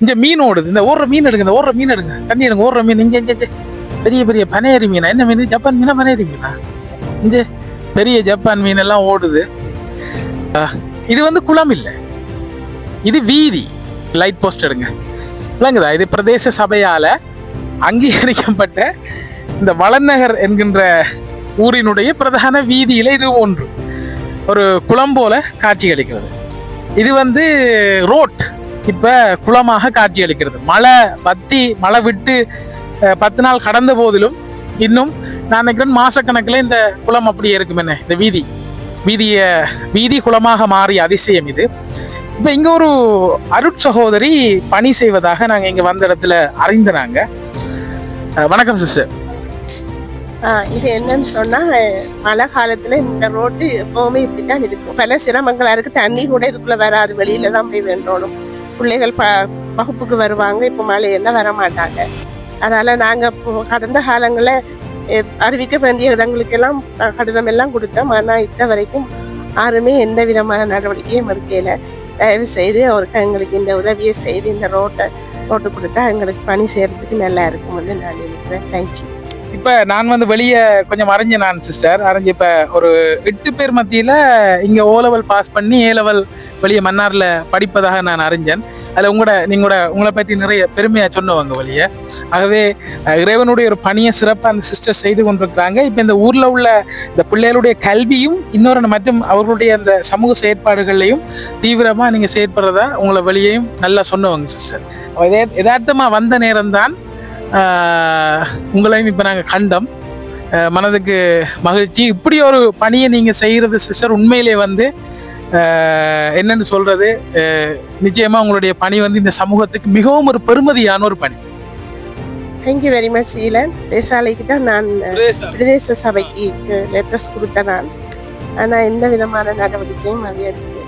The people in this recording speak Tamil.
இங்க மீன் ஓடுது. இந்த ஓடுற மீன் எடுங்க இந்த ஓடுற மீன் எடுங்க. தண்ணி எடுங்க ஓடுற மீன். இங்கே இங்கே பெரிய பெரிய பனையரி மீனா. என்ன மீன்? ஜப்பான் மீனா பனையரி மீனா? இங்கே பெரிய ஜப்பான் மீன் எல்லாம் ஓடுது. ஆ, இது வந்து குளம் இல்லை. இது வீதி. லைட் போஸ்ட் எடுங்க. விளங்குதா? இது பிரதேச சபையால் அங்கீகரிக்கப்பட்ட இந்த வளநகர் என்கின்ற ஊரினுடைய பிரதான வீதியில் இது ஒன்று. ஒரு குளம் போல காட்சியளிக்கிறது இது வந்து ரோட். இப்ப குளமாக காட்சியளிக்கிறது மழை பத்தி மழை விட்டு பத்து நாள் கடந்த போதிலும் இன்னும் நான் நினைக்கிறேன் மாசக்கணக்கில் இந்த குளம் அப்படியே இருக்கும் என்ன? இந்த வீதி. வீதிய வீதி குளமாக மாறிய அதிசயம் இது. இப்போ இங்கே ஒரு அருட்சகோதரி பணி செய்வதாக நாங்கள் இங்கே வந்த இடத்துல அறிந்தனாங்க வணக்கம் சிஸ்டர். இது என்னன்னு சொன்னா மழை காலத்துல இந்த ரோட்டு எப்பவுமே இப்படித்தான் இருக்கும். பல சிரமங்களா இருக்கு. தண்ணி கூட இதுக்குள்ள வராது. வெளியில தான் போய் வேண்டணும். பிள்ளைகள் ப வகுப்புக்கு வருவாங்க இப்போ மழையெல்லாம் வர மாட்டாங்க அதனால் நாங்கள் கடந்த காலங்களில் அறிவிக்க வேண்டிய இடங்களுக்கெல்லாம் கடிதம் எல்லாம் கொடுத்தோம். ஆனால் இத்த வரைக்கும் யாருமே எந்த விதமான நடவடிக்கையும் எடுக்கல. தயவு செய்து அவருக்கு எங்களுக்கு இந்த உதவியை செய்து இந்த ரோட்டை போட்டு கொடுத்தா எங்களுக்கு பணி செய்கிறதுக்கு நல்லா இருக்கும்னு நான் நினைக்கிறேன். தேங்க்யூ இப்போ நான் வந்து வெளியே கொஞ்சம் அறிஞ்ச நான் சிஸ்டர் அரைஞ்சு இப்போ ஒரு எட்டு பேர் மத்தியில் இங்கே ஓ லெவல் பாஸ் பண்ணி ஏ லெவல் வெளியே மன்னாரில் படிப்பதாக நான் அறிஞ்சேன். அதில் உங்களோட நீங்களோட உங்களை பற்றி நிறைய பெருமையாக சொன்னவங்க வெளியே. ஆகவே இறைவனுடைய ஒரு பணியை சிறப்பாக அந்த சிஸ்டர் செய்து கொண்டிருக்கிறாங்க. இப்போ இந்த ஊரில் உள்ள இந்த பிள்ளைகளுடைய கல்வியும் இன்னொரு மற்றும் அவர்களுடைய அந்த சமூக செயற்பாடுகள்லையும் தீவிரமாக நீங்கள் செயற்படுறதா உங்களை வெளியேயும் நல்லா சொன்னவங்க சிஸ்டர் எதார்த்தமாக வந்த நேரம்தான் உங்களையும் இப்போ நாங்கள் கண்டோம். மனதுக்கு மகிழ்ச்சி. இப்படி ஒரு பணியை நீங்கள் செய்கிறது சிஸ்டர் உண்மையிலே வந்து என்னன்னு சொல்றது ஆஹ் நிச்சயமா உங்களுடைய பணி வந்து இந்த சமூகத்துக்கு மிகவும் ஒரு பெருமதியான ஒரு பணி. Thank you very much Seelan. பேசாலைக்கு தான் நான் பிரதேச சபைக்கு லெட்டர்ஸ் கொடுத்தேன் நான். ஆனால் எந்த விதமான நடவடிக்கையும் அது எடுக்கல